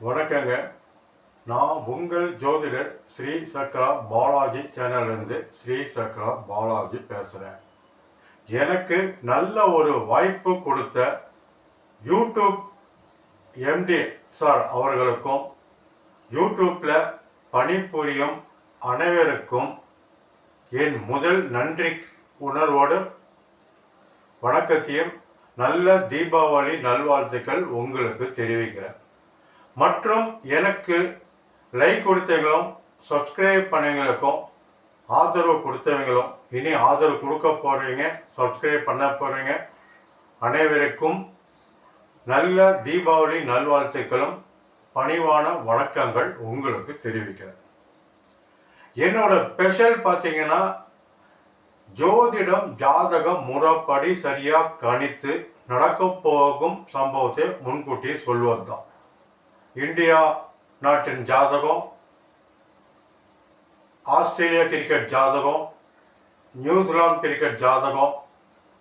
வணக்கங்க. நான் உங்கள் ஜோதிடர் ஸ்ரீ சக்ரா பாலாஜி சேனல்லேருந்து ஸ்ரீ சக்ரா பாலாஜி பேசுகிறேன் எனக்கு நல்ல ஒரு வாய்ப்பு கொடுத்த யூடியூப் எம்டி சார் அவர்களுக்கும் யூடியூப்பில் பணிபுரியும் அனைவருக்கும் என் முதல் நன்றி உணர்வோடு வணக்கத்தையும் நல்ல தீபாவளி நல்வாழ்த்துக்கள் உங்களுக்கு தெரிவிக்கிறேன். மற்றும் எனக்கு லைக் கொடுத்தவங்களும் சப்ஸ்கிரைப் பண்ணவங்களுக்கும் ஆதரவு கொடுத்தவங்களும் இனி ஆதரவு கொடுக்க போகிறீங்க சப்ஸ்கிரைப் பண்ண போகிறீங்க அனைவருக்கும் நல்ல தீபாவளி நல்வாழ்த்துக்களும் பணிவான வணக்கங்கள் உங்களுக்கு தெரிவிக்கிறது என்னோட ஸ்பெஷல் பார்த்தீங்கன்னா ஜோதிடம் ஜாதகம் முறைப்படி சரியாக கணித்து நடக்க போகும் சம்பவத்தை முன்கூட்டியே சொல்வது தான் இந்தியா நாட்டின் ஜாதகம் ஆஸ்திரேலியா கிரிக்கெட் ஜாதகம் நியூசிலாந்து கிரிக்கெட் ஜாதகம்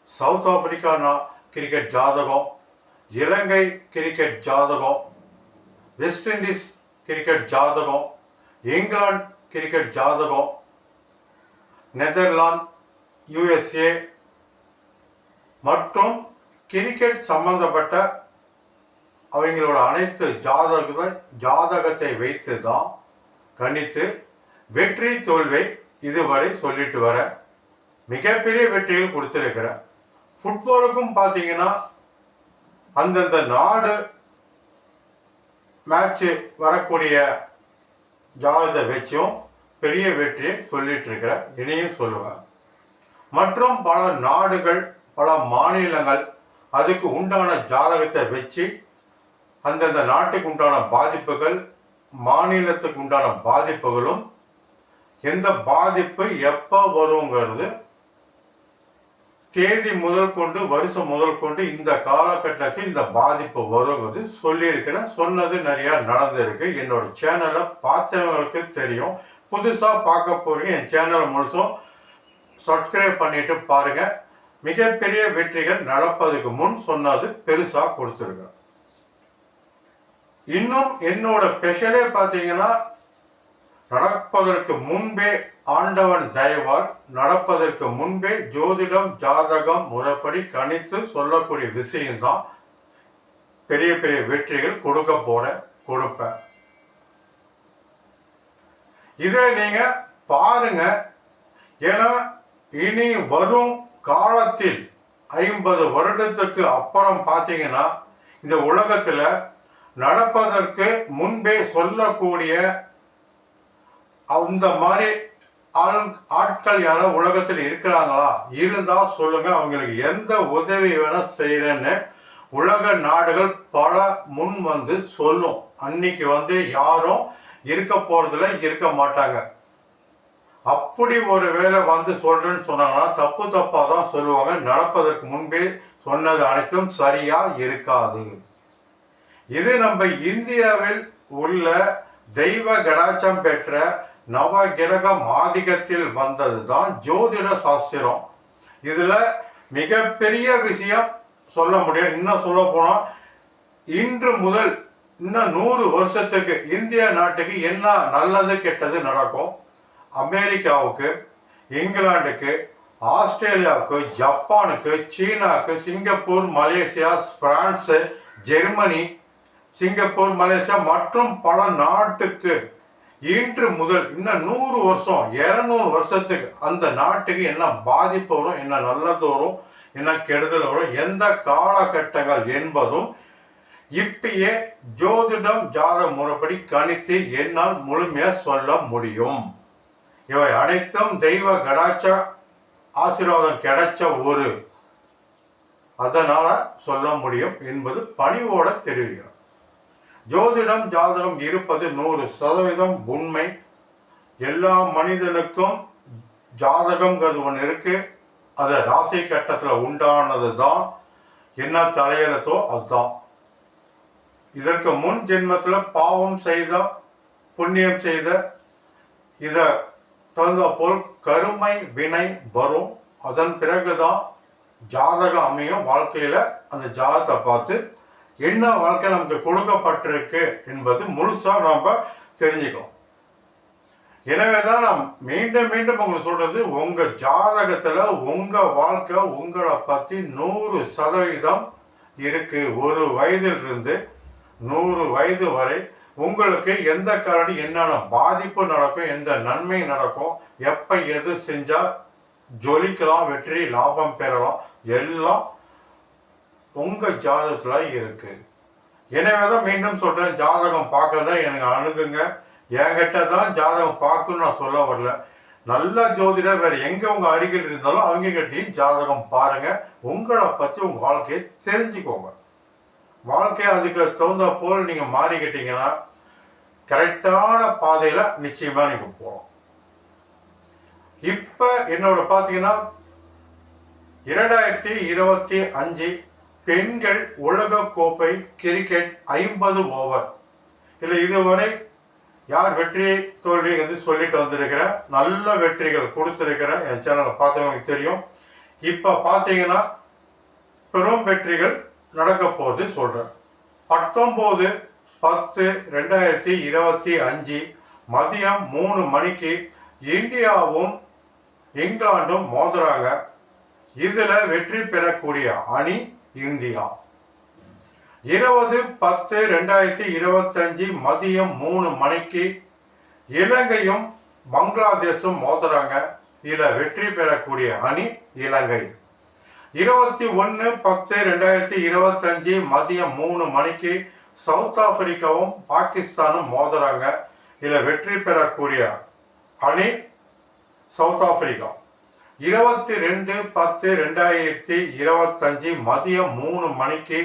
சவுத் ஆப்பிரிக்கா நா- கிரிக்கெட் ஜாதகம் இலங்கை கிரிக்கெட் ஜாதகம் வெஸ்ட் இண்டீஸ் கிரிக்கெட் ஜாதகம் இங்கிலாந்து கிரிக்கெட் ஜாதகம் நெதர்லாந்து யுஎஸ்ஏ மற்றும் கிரிக்கெட் சம்பந்தப்பட்ட அவங்களோட அனைத்து ஜாதகத்தை ஜாதகத்தை வைத்து தான் கணித்து வெற்றி தோல்வை இதுவரை சொல்லிட்டு வர மிகப்பெரிய வெற்றிகள் கொடுத்துருக்கிறேன் ஃபுட்பாலுக்கும் பார்த்தீங்கன்னா அந்தந்த நாடு மேட்ச்சு வரக்கூடிய ஜாதகத்தை வச்சும் பெரிய வெற்றியை சொல்லிட்டு இருக்கிறேன் இனியும் சொல்லுவேன். மற்றும் பல நாடுகள் பல மாநிலங்கள் அதுக்கு உண்டான ஜாதகத்தை வச்சு அந்தந்த நாட்டுக்கு உண்டான பாதிப்புகள் மாநிலத்துக்கு உண்டான பாதிப்புகளும் எந்த பாதிப்பு எப்போ வருங்கிறது தேதி முதல் கொண்டு வருஷம் முதல் கொண்டு இந்த காலகட்டத்தில் இந்த பாதிப்பு வருங்கிறது சொல்லியிருக்கிறேன். சொன்னது நிறையா நடந்திருக்கு. என்னோட சேனலை பார்த்தவங்களுக்கு தெரியும். புதுசாக பார்க்க போகிறீங்க என் சேனல் முழுசும் சப்ஸ்கிரைப் பண்ணிட்டு பாருங்கள் மிகப்பெரிய வெற்றிகள் நடப்பதுக்கு முன் சொன்னது பெருசாக கொடுத்துருக்கேன். இன்னும் என்னோட ஸ்பெஷலே பார்த்தீங்கன்னா நடப்பதற்கு முன்பே ஆண்டவன் தயவால் நடப்பதற்கு முன்பே ஜோதிடம் ஜாதகம் முறைப்படி கணித்து சொல்லக்கூடிய விஷயம்தான் பெரிய பெரிய வெற்றிகள் கொடுக்க போற கொடுப்பேன். இதை நீங்க பாருங்க. ஏன்னா இனி வரும் காலத்தில் ஐம்பது வருடத்துக்கு அப்புறம் பார்த்தீங்கன்னா இந்த உலகத்துல நடப்பதற்கு முன்பே சொல்லக்கூடிய அந்த மாதிரி ஆள் ஆட்கள் யாரோ உலகத்தில் இருக்கிறாங்களா? இருந்தா சொல்லுங்க அவங்களுக்கு எந்த உதவி வேணா செய்யறேன்னு உலக நாடுகள் பல முன் வந்து சொல்லும். அன்னைக்கு வந்து யாரும் இருக்க போறதுல இருக்க மாட்டாங்க. அப்படி ஒரு வேளை வந்து சொல்றேன்னு சொன்னாங்கன்னா தப்பு தப்பா தான் சொல்லுவாங்க. நடப்பதற்கு முன்பே சொன்னது அனைத்தும் சரியா இருக்காது. இது நம்ம இந்தியாவில் உள்ள தெய்வ கடாச்சம் பெற்ற நவ கிரகம் ஆதிக்கத்தில் வந்தது தான் ஜோதிட சாஸ்திரம். இதில் மிகப்பெரிய விஷயம் சொல்ல முடியும் இன்னும் சொல்ல போனால் இன்று முதல் இன்னும் நூறு வருஷத்துக்கு இந்திய நாட்டுக்கு என்ன நல்லது கெட்டது நடக்கும்? அமெரிக்காவுக்கு இங்கிலாந்துக்கு ஆஸ்திரேலியாவுக்கு ஜப்பானுக்கு சீனாவுக்கு Singapore Malaysia France Germany Singapore Malaysia மற்றும் பல நாட்டுக்கு இன்று முதல் இன்னும் நூறு வருஷம் இரநூறு வருஷத்துக்கு அந்த நாட்டுக்கு என்ன பாதிப்பு வரும் என்ன நல்லது வரும் என்ன கெடுதல் வரும் எந்த காலகட்டங்கள் என்பதும் இப்பயே ஜோதிடம் ஜாத முறைப்படி கணித்து என்னால் முழுமையா சொல்ல முடியும். இவை அனைத்தும் தெய்வ கடாச்ச ஆசீர்வாதம் கிடைச்ச ஒரு அதனால சொல்ல முடியும் என்பது பணிவோட தெரிவிக்கிறோம் ஜோதிடம் ஜாதகம் இருப்பது நூறு சதவீதம் உண்மை. எல்லா மனிதனுக்கும் ஜாதகம்ங்கிறது ஒன்று இருக்கு. அது ராசி கட்டத்தில் உண்டானது தான் என்ன தலையெழுத்தோ அதுதான். இதற்கு முன் ஜென்மத்தில் பாவம் செய்த புண்ணியம் செய்த இதை தகுந்த போல் கருமை வினை வரும். அதன் பிறகுதான் ஜாதகம் அமையும். வாழ்க்கையில் அந்த ஜாதகத்தை பார்த்து என்ன வாழ்க்கை நமக்கு கொடுக்கப்பட்டிருக்கு என்பது முழுசாக நாம் தெரிஞ்சுக்கணும். எனவே தான் நான் மீண்டும் மீண்டும் உங்களுக்கு சொல்கிறது உங்கள் ஜாதகத்தில் உங்கள் வாழ்க்கை உங்களை பற்றி நூறு சதவீதம் இருக்குது ஒரு வயதிலிருந்து நூறு வயது வரை உங்களுக்கு எந்த கரடி என்னென்ன பாதிப்பு நடக்கும் எந்த நன்மை நடக்கும் எப்போ எது செஞ்சால் ஜொலிக்கலாம் வெற்றி லாபம் பெறலாம் எல்லாம் உங்க ஜாதகத்துல இருக்கு. எனவே தான் மீண்டும் சொல்றேன் ஜாதகம் பார்க்க எனக்கு அணுகுங்க. என்கிட்ட தான் ஜாதகம் பார்க்கணும்னு நான் சொல்ல வரல. நல்ல ஜோதிடர் வேற எங்க உங்க அருகில் இருந்தாலும் அவங்க கிட்டையும் ஜாதகம் பாருங்க. உங்களை பத்தி உங்க வாழ்க்கையை தெரிஞ்சுக்கோங்க. வாழ்க்கை அதுக்கு தகுந்த போல் நீங்க மாறிக்கிட்டீங்கன்னா கரெக்டான பாதையில நிச்சயமா நீங்க போகலாம். இப்ப என்னோட பாத்தீங்கன்னா இரண்டாயிரத்தி இருபத்தி அஞ்சு பெண்கள் உலக கோப்பை கிரிக்கெட் ஐம்பது ஓவர் இல்லை இதுவரை யார் வெற்றி தோல்வி வந்து சொல்லிட்டு வந்திருக்கிறேன் நல்ல வெற்றிகள் கொடுத்துருக்கிறேன் என் சேனலை பார்த்தவங்களுக்கு தெரியும். இப்போ பார்த்தீங்கன்னா பெரும் வெற்றிகள் நடக்க போகிறது சொல்கிறேன் பத்தொம்போது பத்து ரெண்டாயிரத்தி இருபத்தி அஞ்சு மதியம் மூணு மணிக்கு இந்தியாவும் இங்கிலாண்டும் மோதுறாங்க. இதில் வெற்றி பெறக்கூடிய அணி இந்தியா. இருபது பத்து ரெண்டாயிரத்தி இருபத்தஞ்சு மதியம் மூணு மணிக்கு இலங்கையும் பங்களாதேஷும் மோதுறாங்க. இதில் வெற்றி பெறக்கூடிய அணி இலங்கை. இருபத்தி ஒன்று பத்து ரெண்டாயிரத்தி இருபத்தஞ்சு மதியம் மூணு மணிக்கு சவுத் ஆப்பிரிக்காவும் பாகிஸ்தானும் மோதுறாங்க. இதில் வெற்றி பெறக்கூடிய அணி சவுத் ஆப்பிரிக்கா. இருபத்தி ரெண்டு பத்து ரெண்டாயிரத்தி இருபத்தஞ்சி மதியம் மூணு மணிக்கு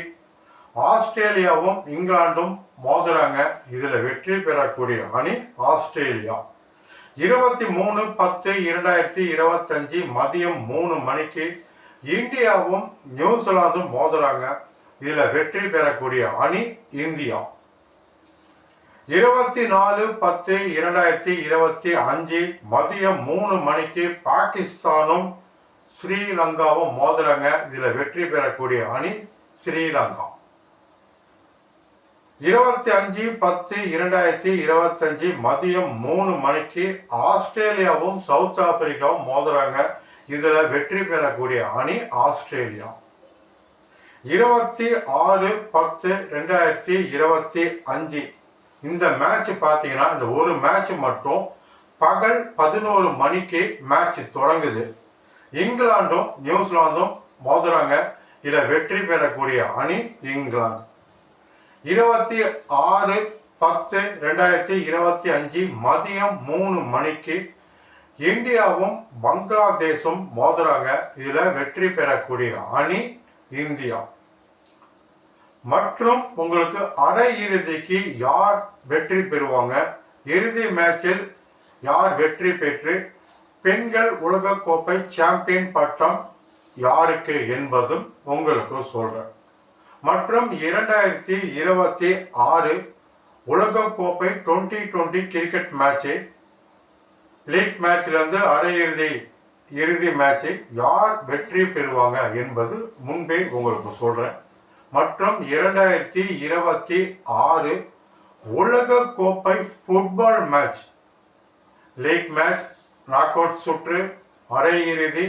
ஆஸ்திரேலியாவும் இங்கிலாந்தும் மோதுறாங்க. இதில் வெற்றி பெறக்கூடிய அணி ஆஸ்திரேலியா. இருபத்தி மூணு பத்து இரண்டாயிரத்தி இருபத்தஞ்சி மதியம் மூணு மணிக்கு இந்தியாவும் நியூசிலாந்தும் மோதுறாங்க. இதில் வெற்றி பெறக்கூடிய அணி இந்தியா. இருபத்தி நாலு பத்து இரண்டாயிரத்தி இருபத்தி அஞ்சு மதியம் மூணு மணிக்கு பாகிஸ்தானும் ஸ்ரீலங்காவும் மோதுறாங்க இதில் வெற்றி பெறக்கூடிய அணி ஸ்ரீலங்கா. இருபத்தி அஞ்சு பத்து இரண்டாயிரத்தி இருபத்தஞ்சு மதியம் மூணு மணிக்கு ஆஸ்திரேலியாவும் சவுத் ஆப்பிரிக்காவும் மோதுறாங்க. இதில் வெற்றி பெறக்கூடிய அணி ஆஸ்திரேலியா. இருபத்தி ஆறு பத்து ரெண்டாயிரத்தி இருபத்தி அஞ்சு இந்த மேட்ச் பார்த்தீங்கன்னா இந்த ஒரு மேட்ச் மட்டும் பகல் பதினோரு மணிக்கு மேட்ச் தொடங்குது. இங்கிலாந்தும் நியூசிலாந்தும் மோதுறாங்க. இதில் வெற்றி பெறக்கூடிய அணி இங்கிலாந்து. இருபத்தி ஆறு பத்து ரெண்டாயிரத்தி இருபத்தி அஞ்சு மதியம் மூணு மணிக்கு இந்தியாவும் பங்களாதேஷும் மோதுறாங்க. இதில் வெற்றி பெறக்கூடிய அணி இந்தியா. மற்றும் உங்களுக்கு அரை இறுதிக்கு யார் வெற்றி பெறுவாங்க? இறுதி மேட்சில் யார் வெற்றி பெற்று பெண்கள் உலகக்கோப்பை சாம்பியன் பட்டம் யாருக்கு என்பதும் உங்களுக்கு சொல்கிறேன் மற்றும் இரண்டாயிரத்தி இருபத்தி ஆறு உலகக்கோப்பை twenty twenty cricket match league மேட்ச்லேருந்து அரையிறுதி இறுதி மேட்ச்சை யார் வெற்றி பெறுவாங்க என்பது முன்பே உங்களுக்கு சொல்கிறேன் மற்றும் இரண்டாயிரத்தி இருபத்தி ஆறு உலக கோப்பை football match league match knock out சுற்று அரையிறுதி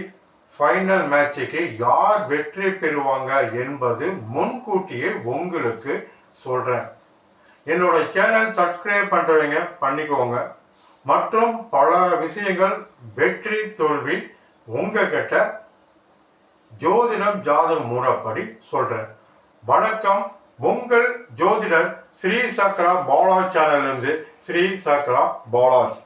ஃபைனல் மேட்சுக்கு யார் வெற்றி பெறுவாங்க என்பது முன்கூட்டியே உங்களுக்கு சொல்கிறேன் என்னோட சேனல் சப்ஸ்கிரைப் பண்ணுறவங்க பண்ணிக்கோங்க. மற்றும் பல விஷயங்கள் வெற்றி தோல்வி உங்ககிட்ட ஜோதிடம் ஜாதகம் மூலப்படி சொல்கிறேன் வணக்கம். உங்கள் ஜோதிடர் ஸ்ரீ சக்ரா பாலாஜ் சேனலிருந்து ஸ்ரீ சக்ரா பாலாஜ்.